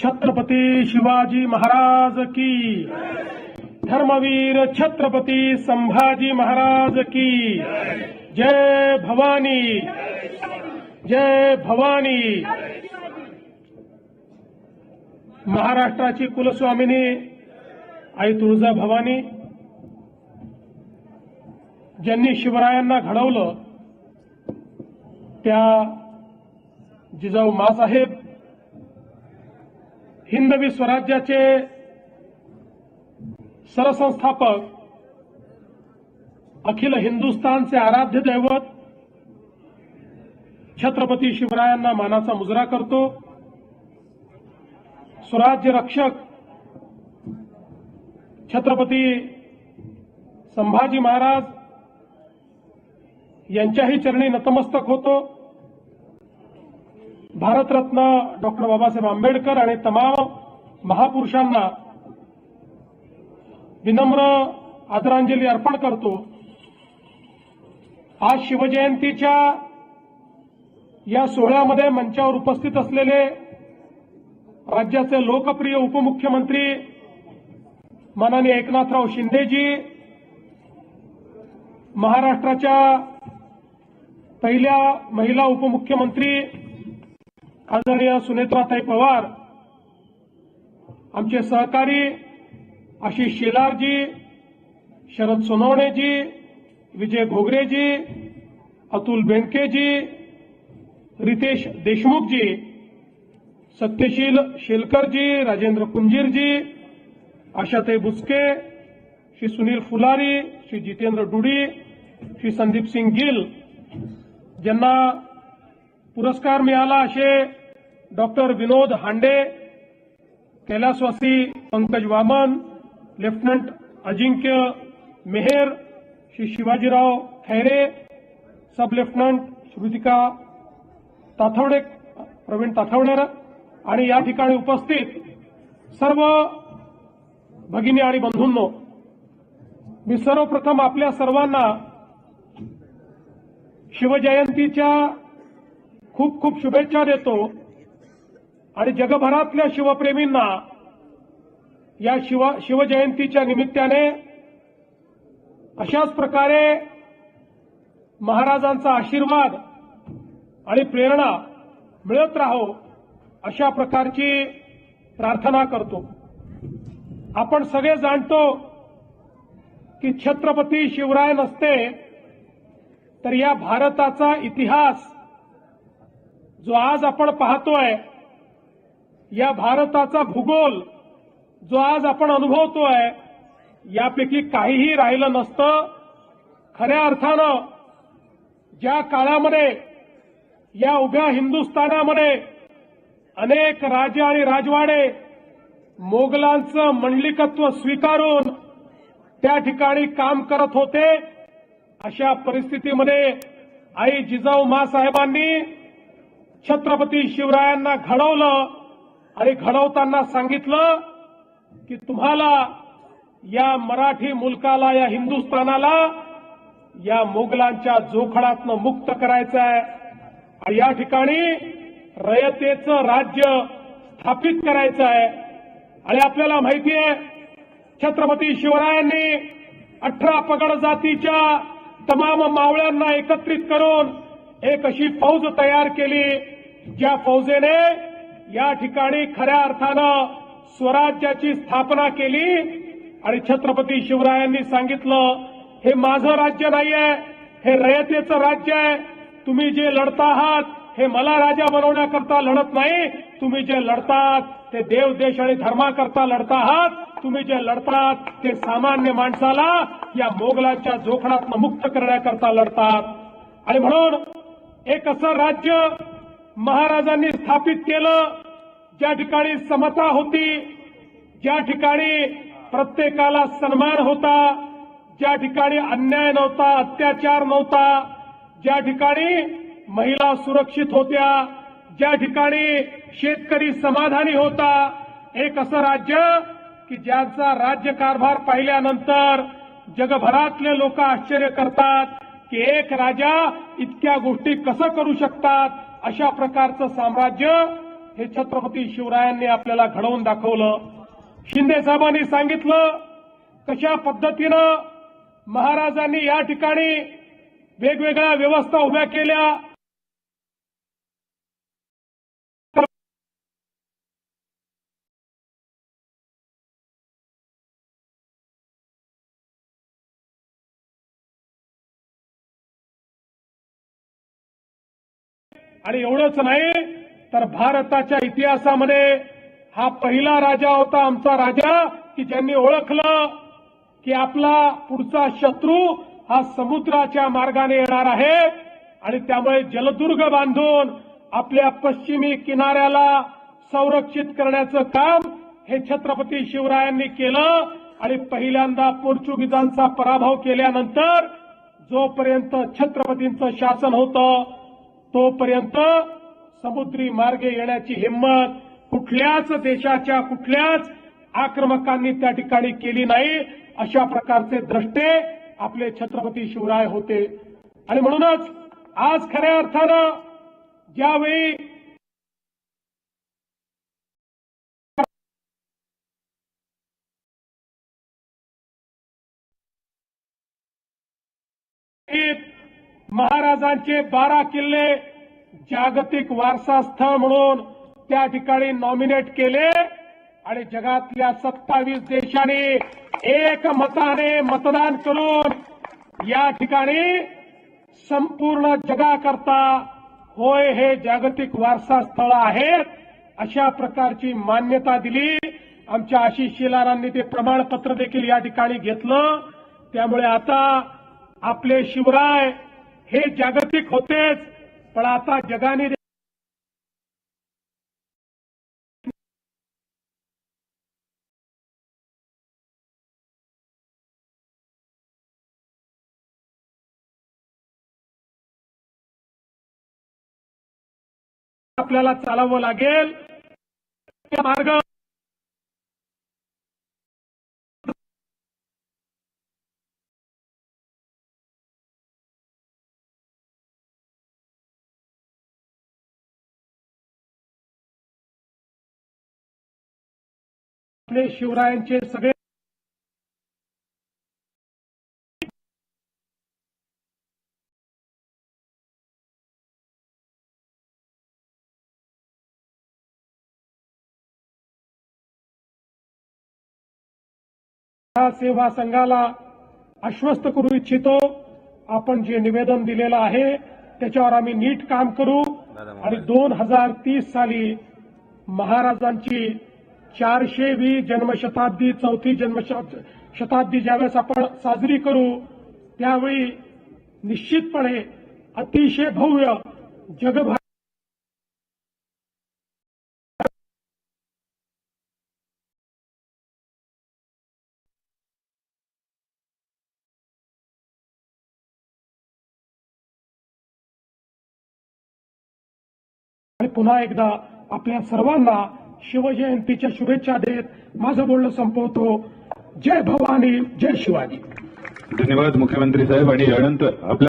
छत्रपती शिवाजी महाराज की। धर्मवीर छत्रपती संभाजी महाराज की। जय भवानी। जय भवानी। महाराष्ट्राची कुलस्वामिनी आई तुळजा भवानी ज्यांनी शिवरायांना घडवलं त्या जिजाऊ मासाहेब हिंदवी स्वराज्याचे सरसंस्थापक अखिल हिंदुस्थानचे आराध्य दैवत छत्रपती शिवरायांना मानाचा मुजरा करतो. स्वराज्य रक्षक छत्रपती संभाजी महाराज यांच्याही चरणी नतमस्तक होतो. भारतरत्न डॉक्टर बाबासाहेब आंबेडकर आणि तमाम महापुरुषांना विनम्र आदरांजली अर्पण करतो. आज शिवजयंतीच्या या सोहळ्यामध्ये मंचावर उपस्थित असलेले राज्याचे लोकप्रिय उपमुख्यमंत्री माननीय एकनाथराव शिंदेजी महाराष्ट्राच्या पहिल्या महिला उपमुख्यमंत्री आदरणीय सुनेत्राताई पवार आमचे सहकारी आशिष शेलारजी शरद सोनवणेजी विजय घोगरेजी अतुल बेंकेजी रितेश देशमुखजी सत्यशील शेलकरजी राजेंद्र कुंजीरजी आशाताई बुसके श्री सुनील फुलारी श्री जितेंद्र डुडी श्री संदीप सिंग गिल ज्यांना पुरस्कार मिळाला असे डॉक्टर विनोद हांडे कैलासवासी Pankaj Waman lieutenant Ajinkya Mehar Shri Shivajirao Khaire sub lieutenant Shrutika Tathwade Praveen ताथवडेर आणि या ठिकाणी उपस्थित सर्व भगिनी आणि बंधूंनो मी सर्वप्रथम आपल्या सर्वांना शिवजयंतीच्या खूप खूप शुभेच्छा देतो. आणि जगभरातल्या शिवप्रेमींना या शिव शिवजयंतीच्या निमित्ताने अशाच प्रकारे महाराजांचा आशीर्वाद आणि प्रेरणा मिळत राहो अशा प्रकारची प्रार्थना करतो. आपण सगळे जाणतो की छत्रपती शिवराय नसते तर या भारताचा इतिहास जो आज आपण पाहतोय या भारताचा भूगोल जो आज आपण अनुभवतोय यापैकी काहीही राहिलं नसतं. खऱ्या अर्थानं ज्या काळामध्ये या उभ्या हिंदुस्थानामध्ये अनेक राजे आणि राजवाडे मोगलांचं मंडलिकत्व स्वीकारून त्या ठिकाणी काम करत होते अशा परिस्थितीमध्ये आई जिजाऊ मासाहेबांनी छत्रपती शिवरायांना घडवलं. आणि घडवताना सांगितलं की तुम्हाला या मराठी मुलकाला या हिंदुस्थानाला या मोगलांच्या जोखडातनं मुक्त करायचं आहे आणि या ठिकाणी रयतेचं राज्य स्थापित करायचं आहे आणि आपल्याला माहिती आहे छत्रपती शिवरायांनी अठरा पगड जातीच्या तमाम मावळ्यांना एकत्रित करून एक अशी फौज तयार केली ज्या फौजेने या ठिकाणी खऱ्या अर्थानं स्वराज्याची स्थापना केली आणि छत्रपती शिवरायांनी सांगितलं हे माझं राज्य नाहीये हे रयतेचं राज्य आहे. तुम्ही जे लढता आहात हे मला राजा बनवण्याकरता लढत नाही. तुम्ही जे लढतात ते देव देश आणि धर्माकरता लढता आहात. तुम्ही जे लढतात ते सामान्य माणसाला या मोगलांच्या जोखडातनं मुक्त करण्याकरता लढतात. आणि म्हणून एक असं राज्य महाराजांनी स्थापित केलं. ज्या ठिकाणी समता होती ज्या ठिकाणी प्रत्येकाला सन्मान होता ज्या ठिकाणी अन्याय नव्हता अत्याचार नव्हता ज्या ठिकाणी महिला सुरक्षित होत्या ज्या ठिकाणी शेतकरी समाधानी होता एक असं राज्य की ज्यांचा राज्यकारभार पाहिल्यानंतर जगभरातले लोक आश्चर्य करतात की एक राजा इतक्या गोष्टी कसं करू शकतात? अशा प्रकारचं साम्राज्य हे छत्रपती शिवरायांनी आपल्याला घडवून दाखवलं. शिंदे साहेबांनी सांगितलं कशा पद्धतीनं महाराजांनी या ठिकाणी वेगवेगळ्या व्यवस्था उभ्या केल्या आणि एवढंच नाही तर भारताच्या इतिहासामध्ये हा पहिला राजा होता आमचा राजा की ज्यांनी ओळखलं की आपला पुढचा शत्रू हा समुद्राच्या मार्गाने येणार आहे आणि त्यामुळे जलदुर्ग बांधून आपल्या पश्चिमी किनाऱ्याला संरक्षित करण्याचं काम हे छत्रपती शिवरायांनी केलं आणि पहिल्यांदा पोर्चुगीजांचा पराभव केल्यानंतर जोपर्यंत छत्रपतींचं शासन होतं तोपर्यंत समुद्री मार्गे येण्याची हिंमत कुठल्याच देशाच्या कुठल्याच आक्रमकांनी त्या ठिकाणी केली नाही. अशा प्रकारचे द्रष्टे आपले छत्रपती शिवराय होते. आणि म्हणूनच आज खऱ्या अर्थानं ज्यावेळी महाराजांचे बारा किल्ले जागतिक वारसा स्थळ म्हणून त्या ठिकाणी नॉमिनेट केले आणि जगातल्या सत्तावीस देशांनी एक मताने मतदान करून या ठिकाणी संपूर्ण जगाकरता होय हे जागतिक वारसा स्थळ आहेत अशा प्रकारची मान्यता दिली. आमच्या आशिष शिलारांनी ते प्रमाणपत्र देखील या ठिकाणी घेतलं. त्यामुळे आता आपले शिवराय हे जागतिक होतेच पण आता जगाने आपल्याला चालावं लागेल. त्या मार्ग आपले शिवरायांचे सगळे सेवा संघाला आश्वस्त करू इच्छितो. आपण जे निवेदन दिलेलं आहे त्याच्यावर आम्ही नीट काम करू. आणि दोन हजार तीस साली महाराजांची चारशे वी जन्मशताब्दी चौथी जन्मशताब्दी ज्यावेळेस आपण साजरी करू त्यावेळी निश्चितपणे अतिशय भव्य जगभर आणि पुन्हा एकदा आपल्या सर्वांना शिवजयंतीच्या शुभेच्छा देत माझं बोलणं संपवतो. जय भवानी जय शिवाजी. धन्यवाद मुख्यमंत्री साहेब आणि यानंतर आपल्या